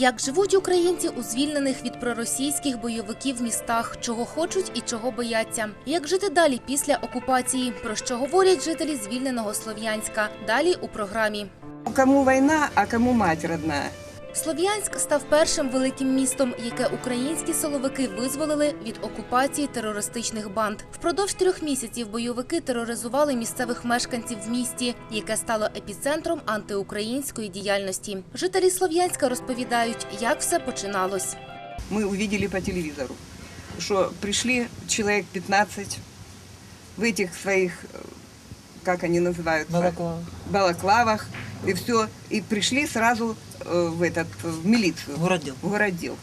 Як живуть українці у звільнених від проросійських бойовиків містах, чого хочуть і чого бояться? Як жити далі після окупації? Про що говорять жителі звільненого Слов'янська? Далі у програмі. Кому війна, а кому мать родная. Слов'янськ став першим великим містом, яке українські силовики визволили від окупації терористичних банд. Впродовж трьох місяців бойовики тероризували місцевих мешканців в місті, яке стало епіцентром антиукраїнської діяльності. Жителі Слов'янська розповідають, як все починалось. Мы увидели по телевизору, что пришли человек 15 в этих своих, э, как они называются, Балаклава. балаклавах, и все, и пришли сразу э, в этот, в милицию. Городдел. в городдел.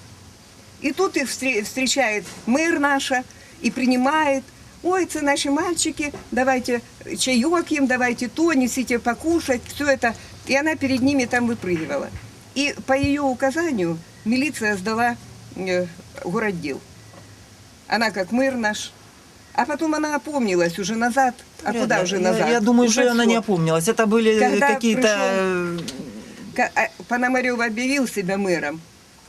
И тут их встре- встречает мэр наша и принимает. Ой, это наши мальчики, давайте чаек им, давайте то, несите покушать, все это. И она перед ними там выпрыгивала. И по ее указанию милиция сдала э, городдел. Она как мэр наш. А потом она опомнилась уже назад. А Вряд куда ли. уже назад? Я, думаю, Уже что она не опомнилась. Это были Когда какие-то... пришел- э, а Пономарев объявил себя мэром.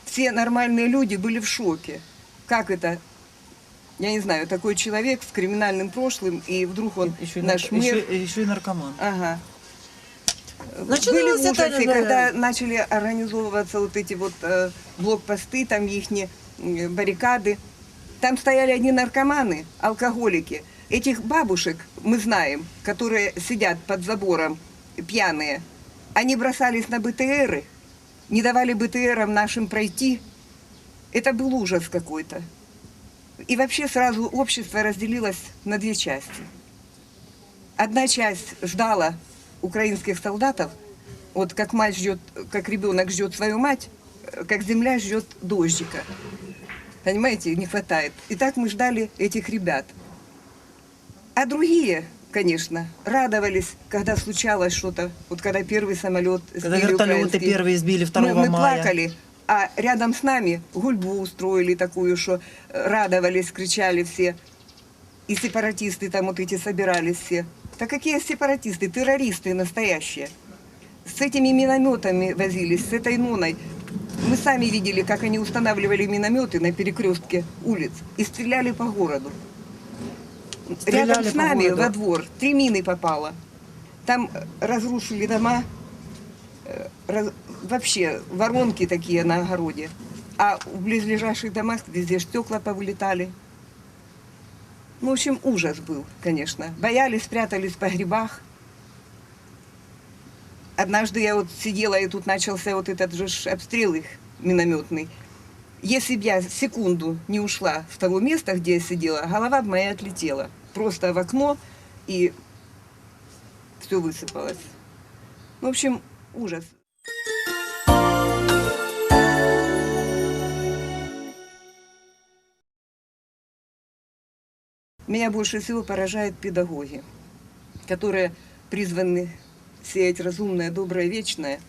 Все нормальные люди были в шоке. Как это? Я не знаю, такой человек с криминальным прошлым, и вдруг он Еще, наш мэр. еще- еще и наркоман. Ага. Начиналось Были в это, когда начали организовываться вот эти вот э, блокпосты, там их баррикады. Там стояли одни наркоманы, алкоголики. Этих бабушек мы знаем, которые сидят под забором пьяные. Они бросались на БТРы, не давали БТРам нашим пройти. Это был ужас какой-то. И вообще сразу общество разделилось на две части. Одна часть ждала украинских солдатов, вот как мать ждет, как ребенок ждет свою мать, э, как земля ждет дождика. Понимаете, не хватает. И так мы ждали этих ребят. А другие, конечно, радовались, когда случалось что-то. Вот когда первый самолет Когда вертолеты первые сбили 2 мы, мы мая. плакали, а рядом с нами гульбу устроили такую, что радовались, кричали все. И сепаратисты там вот эти собирались все. Да какие сепаратисты? Террористы настоящие. С этими минометами возились, с этой ноной. Мы сами видели, как они устанавливали минометы на перекрестке улиц и стреляли по городу. Стреляли Рядом с нами во двор три мины попало. Там э, разрушили дома, э, раз- вообще воронки такие на огороде. А в близлежащих домах везде стекла повылетали. Ну, в общем, ужас был, конечно. Боялись, спрятались в погребах. Однажды я вот сидела, и тут начался вот этот же обстрел их минометный. Если бы я секунду не ушла с того места, где я сидела, голова моя отлетела. Просто в окно, и все высыпалось. В общем, ужас. Меня больше всего поражают педагоги, которые призваны сеять разумное, доброе, вечное,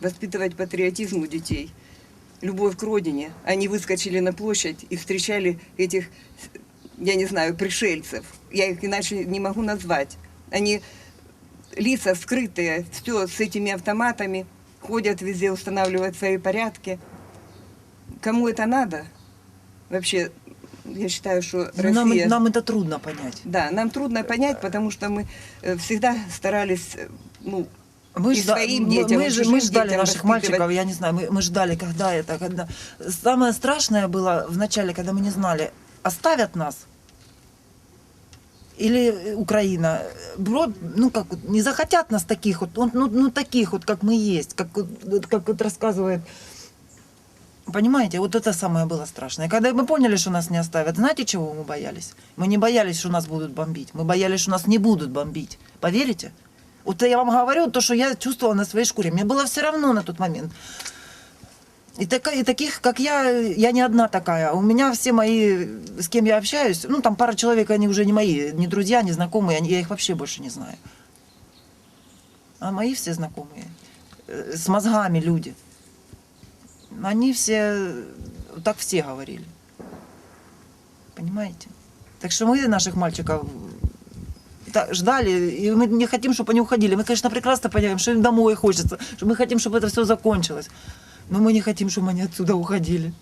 воспитывать патриотизм у детей, любовь к родине. Они выскочили на площадь и встречали этих, я не знаю, пришельцев. Я их иначе не могу назвать. Они лица скрытые, все с этими автоматами, ходят везде, устанавливают свои порядки. Кому это надо? Вообще, я считаю, что Ну, Нам, Россия... нам это трудно понять. Да, нам трудно понять, потому что мы э, всегда старались, э, ну, Мы, И жда- своим детям, мы, же- мы ждали детям наших мальчиков, я не знаю, мы, мы ждали, когда это, когда... Самое страшное было в начале, когда мы не знали, оставят нас или э, Украина, ну как, не захотят нас таких вот, ну, ну, таких вот, как мы есть, как, как вот рассказывает Понимаете, вот это самое было страшное. Когда мы поняли, что нас не оставят, знаете, чего мы боялись? Мы не боялись, что нас будут бомбить. Мы боялись, что нас не будут бомбить. Поверите? Вот я вам говорю то, что я чувствовала на своей шкуре. Мне было все равно на тот момент. И, така- и таких, как я, я не одна такая. У меня все мои, с кем я общаюсь, ну, там пара человек, они уже не мои, не друзья, не знакомые, я их вообще больше не знаю. А мои все знакомые, э, с мозгами люди, они все, так все говорили. Понимаете? Так что мы наших мальчиков так ждали, и мы не хотим, чтобы они уходили. Мы, конечно, прекрасно понимаем, что им домой хочется, что мы хотим, чтобы это все закончилось. Но мы не хотим, чтобы они отсюда уходили.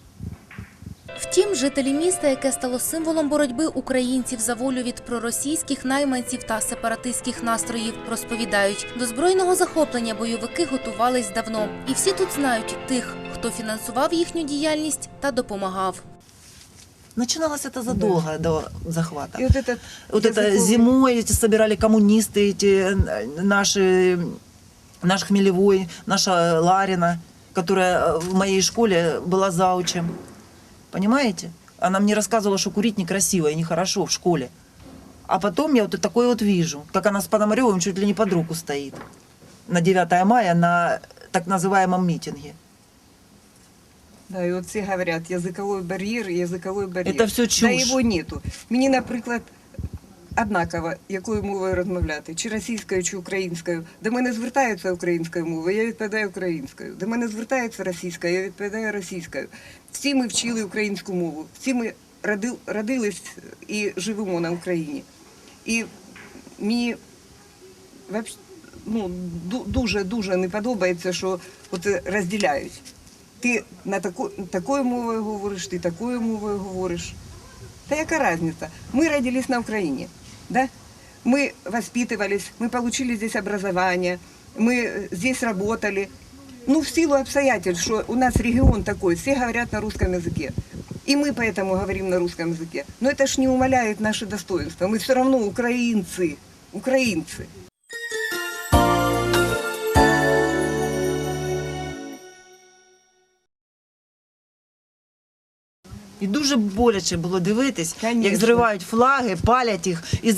Втім, жителі міста, яке стало символом боротьби українців за волю від проросійських найманців та сепаратистських настроїв, розповідають, до збройного захоплення бойовики готувались давно, і всі тут знають тих, хто фінансував їхню діяльність та допомагав. Начиналось это задолго до захвата. И вот этот Вот это языковый- зимой эти собирали коммунисты, эти э, наши, наш Хмелевой, наша Ларина, которая э, в моей школе была заучем. Понимаете? Она мне рассказывала, что курить некрасиво и нехорошо в школе. А потом я вот такое вот вижу, как она с Пономаревым чуть ли не под руку стоит. На 9 мая на так называемом митинге. Да, і от всі говорять, язиковий бар'єр, язиковий бар'єр. Это все чушь. Да його нету. Мені, наприклад, Однаково, якою мовою розмовляти, чи російською, чи українською. До мене звертаються українською мовою, я відповідаю українською. До мене звертаються російською, я відповідаю російською. Всі ми вчили українську мову, всі ми родились і живемо на Україні. І мені ну, дуже дуже не подобається, що от розділяють. Ти на таку, такою мовою говориш, ти такою мовою говориш. Та яка різниця? Ми родились на Україні, да? мы воспитывались, мы получили здесь образование, мы э, здесь работали. Ну, в силу обстоятельств, что у нас регион такой, все говорят на русском языке. И мы поэтому говорим на русском языке. Но это ж не умаляет наше достоинство. Мы все равно украинцы. Украинцы. І дуже боляче було дивитись, Конечно. як зривають флаги, палять їх і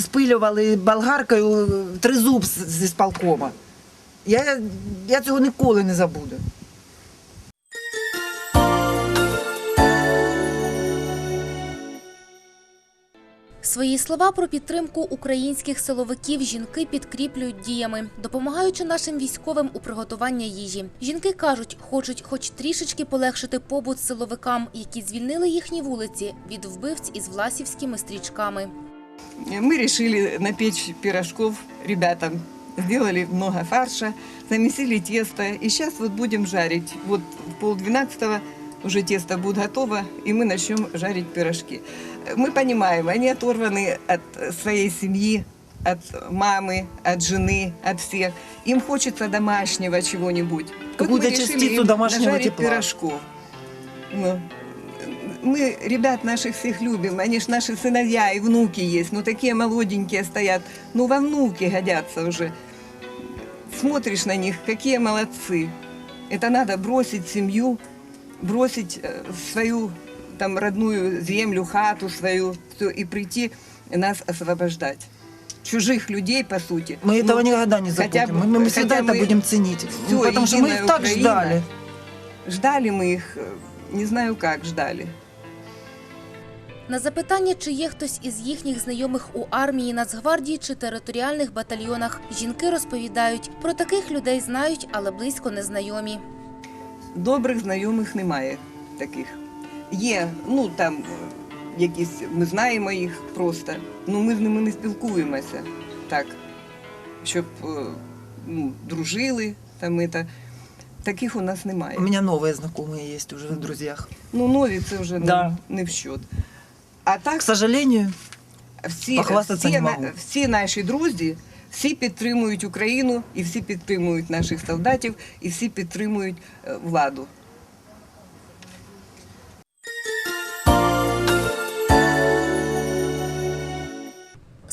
спилювали болгаркою тризуб зі спалкома. Я, я цього ніколи не забуду. Свої слова про підтримку українських силовиків жінки підкріплюють діями, допомагаючи нашим військовим у приготуванні їжі. Жінки кажуть, хочуть хоч трішечки полегшити побут силовикам, які звільнили їхні вулиці від вбивць із власівськими стрічками. Мы решили напечь пирожков ребятам. Сделали много фарша, замесили тесто. И сейчас вот будем жарить. Вот в полдвенадцатого уже тесто будет готово, и мы начнем жарить пирожки. Мы понимаем, они оторваны от своей семьи, от мамы, от жены, от всех. Им хочется домашнего чего-нибудь. Вот Какую-то решили частицу домашнего тепла. пирожков. Ну, мы ребят наших всех любим, они ж наши сыновья и внуки есть, ну такие молоденькие стоят, ну во внуки годятся уже. Смотришь на них, какие молодцы. Это надо бросить семью, бросить э, свою там родную землю, хату свою, всё, и прийти нас освобождать. Чужих людей, по сути. Мы этого Ну, никогда не хотя забудем. бы- мы, мы всегда хотя это мы будем ценить. всё, потому что мы их единая так Украина. ждали. Ждали мы их, э, не знаю как ждали. На запитання, чи є хтось із їхніх знайомих у армії, Нацгвардії чи територіальних батальйонах, жінки розповідають, про таких людей знають, але близько не знайомі. Добрих знайомих немає таких. Є, ну там е, якісь, ми знаємо їх просто, ну ми з ними не спілкуємося так, щоб е, ну, дружили там это. Таких у нас немає. У меня новые знакомые есть уже в друзьях. Ну, нові це вже Да. не, не в счет. А так К сожалению, всі, Похвастатися всі, не на- можу. всі наші друзі, всі підтримують Україну, і всі підтримують наших солдатів, і всі підтримують е, владу.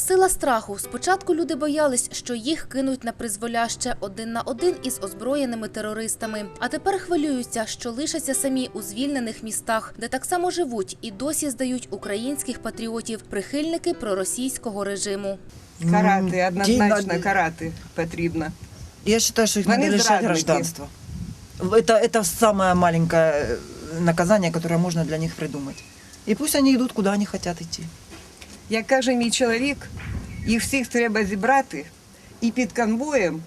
Сила страху. Спочатку люди боялись, що їх кинуть на призволяще один на один із озброєними терористами. А тепер хвилюються, що лишаться самі у звільнених містах, де так само живуть і досі здають українських патріотів, прихильники проросійського режиму. Карати, м, однозначно ті- карати потрібно. Я считаю, что их Вони надо лишать зрадники. гражданства. Это, это самое маленькое э, наказание, которое можно для них придумать. И пусть они идут, куда они хотят идти. Як каже мій чоловік, їх всіх треба зібрати і під конвоєм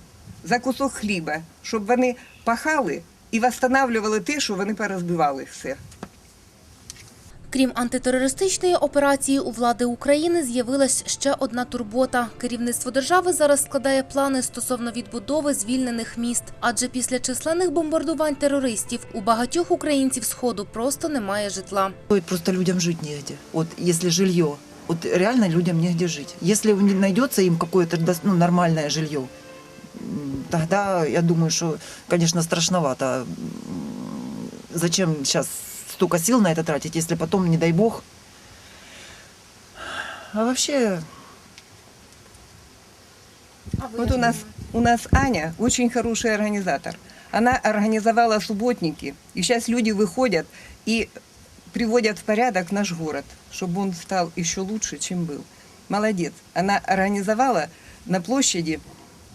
за кусок хліба, щоб вони пахали і восстанавливали те, що вони порозбивали все. Крім антитерористичної операції, у влади України з'явилась ще одна турбота. Керівництво держави зараз складає плани стосовно відбудови звільнених міст. Адже після численних бомбардувань терористів у багатьох українців сходу просто немає житла. Просто людям жить негде. Вот если жилье, вот реально людям негде жить. Если не найдется им какое-то ну, нормальное жилье, тогда я думаю, что, конечно, страшновато. Зачем сейчас столько сил на это тратить, если потом, не дай бог. А вообще, Вот у нас, у нас Аня очень хороший организатор. Она организовала субботники, и сейчас люди выходят и приводят в порядок наш город, чтобы он стал еще лучше, чем был. Молодец. Она организовала на площади,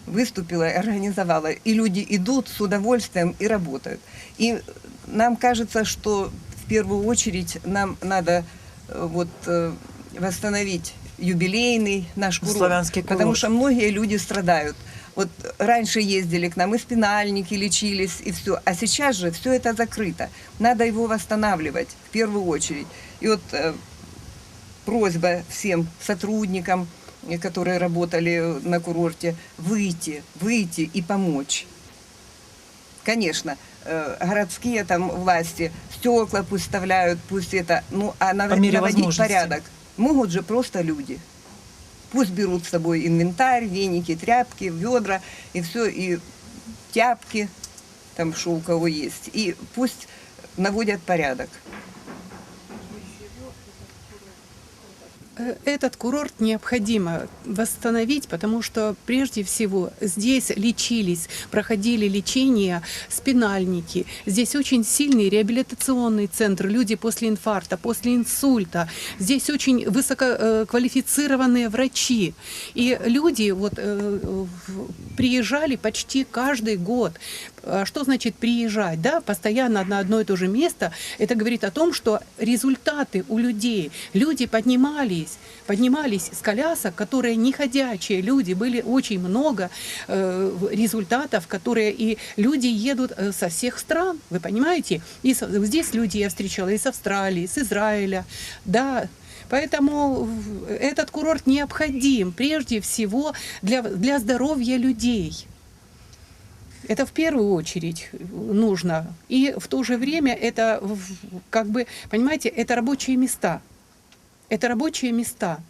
выступила организовала. И люди идут с удовольствием и работают. И нам кажется, что в первую очередь нам надо э, вот э, восстановить юбилейный наш курорт. Славянский курорт. Потому что многие люди страдают. Вот раньше ездили к нам, и спинальники лечились, и все. А сейчас же все это закрыто. Надо его восстанавливать в первую очередь. И вот э, просьба всем сотрудникам, которые работали на курорте, выйти, выйти и помочь. Конечно, э, городские там власти стекла пусть вставляют, пусть это, ну, а наводить порядок могут же просто люди. Пусть берут с собой инвентарь, веники, тряпки, ведра и все, и тяпки, там что у кого есть, и пусть наводят порядок. Э, Этот курорт необходимо восстановить, потому что прежде всего здесь лечились, проходили лечение спинальники. Здесь очень сильный реабилитационный центр. Люди после инфаркта, после инсульта. Здесь очень высококвалифицированные врачи. И люди вот, э, приезжали почти каждый год. А Что значит приезжать? Да? Постоянно на одно и то же место. Это говорит о том, что результаты у людей. Люди поднимались, поднимались с колясок, которые не ходячие. Люди были очень много э, результатов, которые и люди едут э, со всех стран, вы понимаете? И со- здесь люди я встречала и с Австралии, и с Израиля, да. Поэтому этот курорт необходим прежде всего для, для здоровья людей. Это в первую очередь нужно. И в то же время это, как бы, понимаете, это рабочие места. Это рабочие места.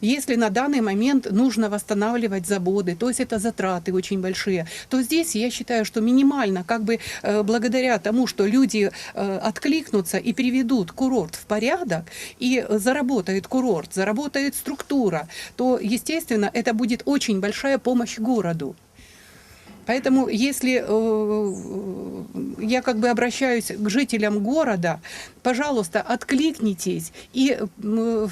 Если на данный момент нужно восстанавливать заводы, то есть это затраты очень большие, то здесь я считаю, что минимально, как бы э, благодаря тому, что люди э, откликнутся и приведут курорт в порядок, и заработает курорт, заработает структура, то, естественно, это будет очень большая помощь городу. Поэтому, если э, я как бы обращаюсь к жителям города, пожалуйста, откликнитесь, и э,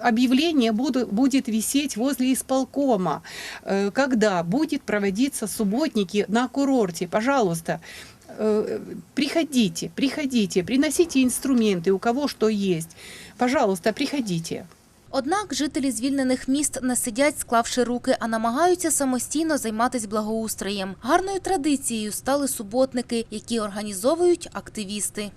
объявление буду- будет висеть возле исполкома, э, когда будет проводиться субботники на курорте. Пожалуйста, э, приходите, приходите, приносите инструменты, у кого что есть. Пожалуйста, приходите. Однак жителі звільнених міст не сидять, склавши руки, а намагаються самостійно займатися благоустроєм. Гарною традицією стали суботники, які організовують активісти.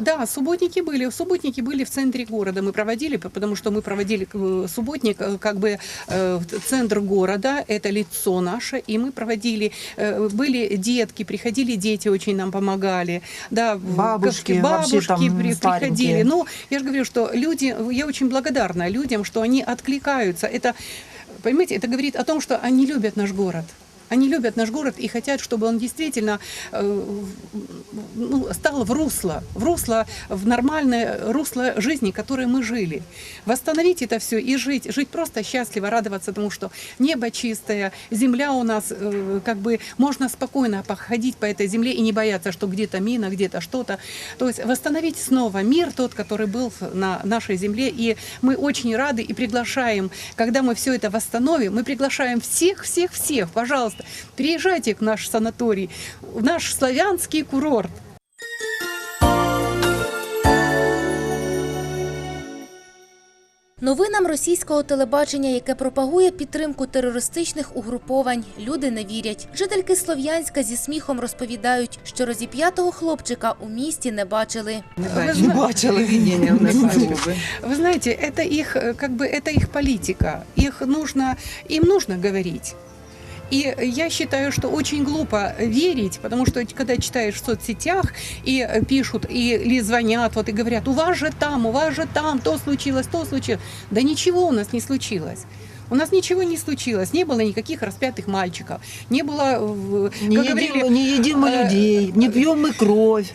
Да, субботники были. Субботники были в центре города. Мы проводили, потому что мы проводили э, субботник э, как бы э, в центр города, это лицо наше, и мы проводили, э, были детки, приходили дети, очень нам помогали. Да, в- Бабушки, как- вообще бабушки там при- старенькие. приходили. Ну, я же говорю, что люди, я очень благодарна людям, что они откликаются. Это, понимаете, это говорит о том, что они любят наш город. Они любят наш город и хотят, чтобы он действительно э, ну, стал в русло, в русло, в нормальное русло жизни, которой мы жили. Восстановить это все и жить, жить просто счастливо, радоваться тому, что небо чистое, земля у нас, э, как бы можно спокойно походить по этой земле и не бояться, что где-то мина, где-то что-то. То есть восстановить снова мир тот, который был на нашей земле. И мы очень рады и приглашаем, когда мы все это восстановим, мы приглашаем всех, всех, всех, пожалуйста, приезжайте к наш санаторий, в наш славянский курорт. Новинам російського телебачення, яке пропагує підтримку терористичних угруповань, люди не вірять. Жительки Слов'янська зі сміхом розповідають, що розіп'ятого хлопчика у місті не бачили. Не Не бачили. Телевидение у нас службы. Вы знаете, это их, э, как бы, это их политика. Их нужно, им нужно говорить. И я считаю, что очень глупо верить, потому что когда читаешь в соцсетях и пишут, и, или звонят, вот и говорят, у вас же там, у вас же там, то случилось, то случилось. Да ничего у нас не случилось. У нас ничего не случилось, не было никаких распятых мальчиков, не было, Не как едим, говорили, не едим мы э, людей, не пьем мы кровь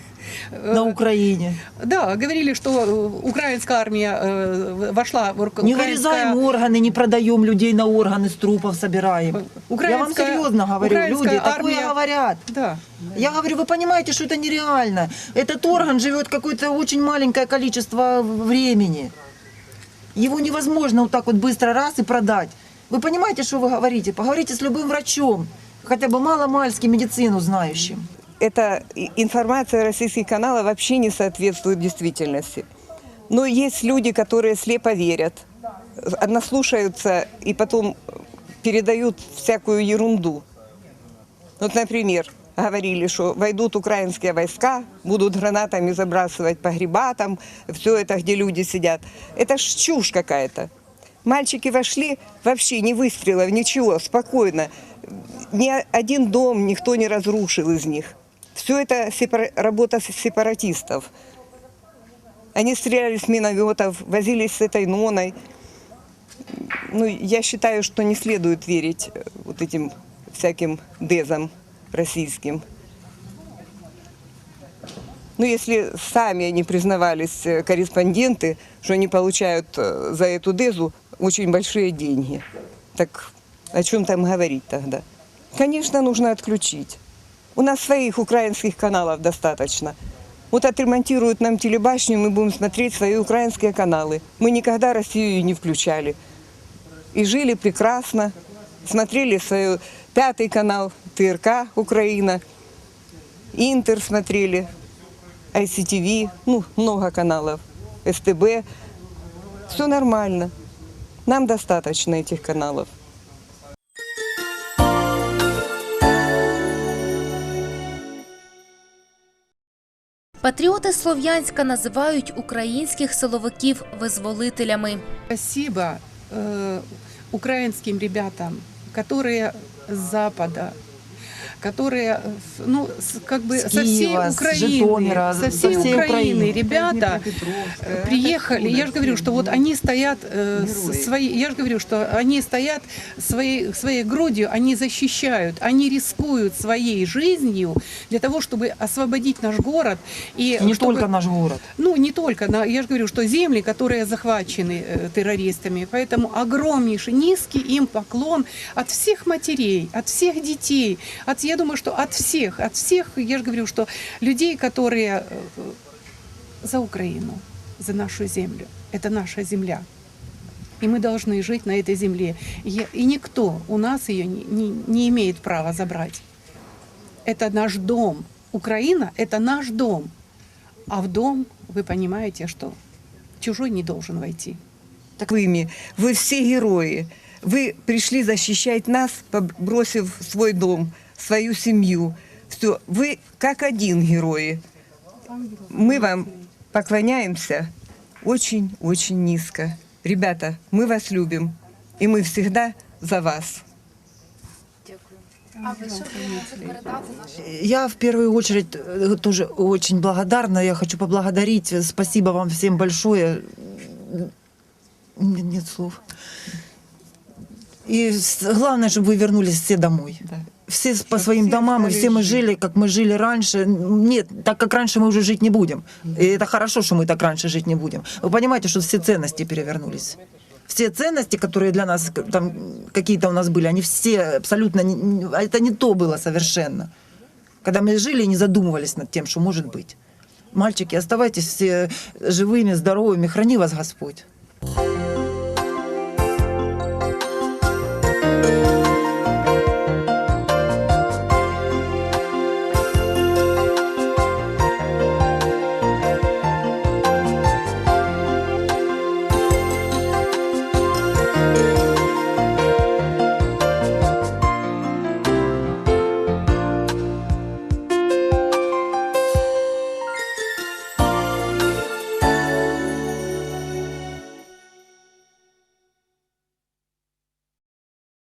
на Украине. Да, говорили, что э, украинская армия э, вошла в рук- Не украинская- вырезаем органы, не продаем людей на органы, с трупов собираем. Я вам Украинская- серьезно говорю, украинская люди такое армия- говорят. Да. Я говорю, вы понимаете, что это нереально. Этот орган живет какое-то очень маленькое количество времени. Его невозможно вот так вот быстро раз и продать. Вы понимаете, что вы говорите? Поговорите с любым врачом, хотя бы мало-мальски медицину знающим. Эта информация российских каналов вообще не соответствует действительности. Но есть люди, которые слепо верят, однослушаются и потом передают всякую ерунду. Вот, например, говорили, что войдут украинские войска, будут гранатами забрасывать погреба, там все это, где люди сидят. Это ж чушь какая-то. Мальчики вошли, вообще ни выстрелов, ничего, спокойно. Ни один дом никто не разрушил из них. Все это сепара- работа сепаратистов. Они стреляли с минометов, возились с этой ноной. Ну, я считаю, что не следует верить э, вот этим всяким дезам российским. Ну, если сами они признавались, э, корреспонденты, что они получают э, за эту дезу очень большие деньги. Так о чем там говорить тогда? Конечно, нужно отключить. У нас своих украинских каналов достаточно. Вот отремонтируют нам телебашню, мы будем смотреть свои украинские каналы. Мы никогда Россию не включали. И жили прекрасно. Смотрели свой пятый канал, ТРК Украина, Интер смотрели, ICTV, ну, много каналов, СТБ. Все нормально. Нам достаточно этих каналов. Патріоти Слов'янська називають українських силовиків визволителями. Дякую українським украинским ребятам, з с Запада, которые, э, ну, как бы С со всей Киева, Украины, Житомира, со со всей всей Украины Украины. ребята э, приехали. Я же говорю, что вот они стоят э, свои, я же говорю, что они стоят своей, своей грудью, они защищают, они рискуют своей жизнью для того, чтобы освободить наш город и И не чтобы- только наш город. ну, не только, на, я же говорю, что земли, которые захвачены э, террористами, поэтому огромнейший, низкий им поклон от всех матерей, от всех детей, от, я думаю, что от всех, от всех, я же говорю, что людей, которые э, за Украину, за нашу землю. Это наша земля. И мы должны жить на этой земле. И, никто у нас ее не, не, не имеет права забрать. Это наш дом. Украина – это наш дом. А в дом, вы понимаете, что чужой не должен войти. Таковыми. Вы все герои. Вы пришли защищать нас, бросив свой дом, свою семью. Все. Вы как один герои. Мы вам поклоняемся очень-очень низко. Ребята, мы вас любим. И мы всегда за вас. Я в первую очередь э, тоже очень благодарна. Я хочу поблагодарить. Спасибо вам всем большое. Нет, нет слов. И главное, чтобы вы вернулись все домой. Все по своим домам, и все мы жили, как мы жили раньше. Нет, так как раньше мы уже жить не будем. И это хорошо, что мы так раньше жить не будем. Вы понимаете, что все ценности перевернулись. Все ценности, которые для нас там какие-то у нас были, они все абсолютно... не- это не то было совершенно. Когда мы жили и не задумывались над тем, что может быть. Мальчики, оставайтесь все живыми, здоровыми, храни вас Господь.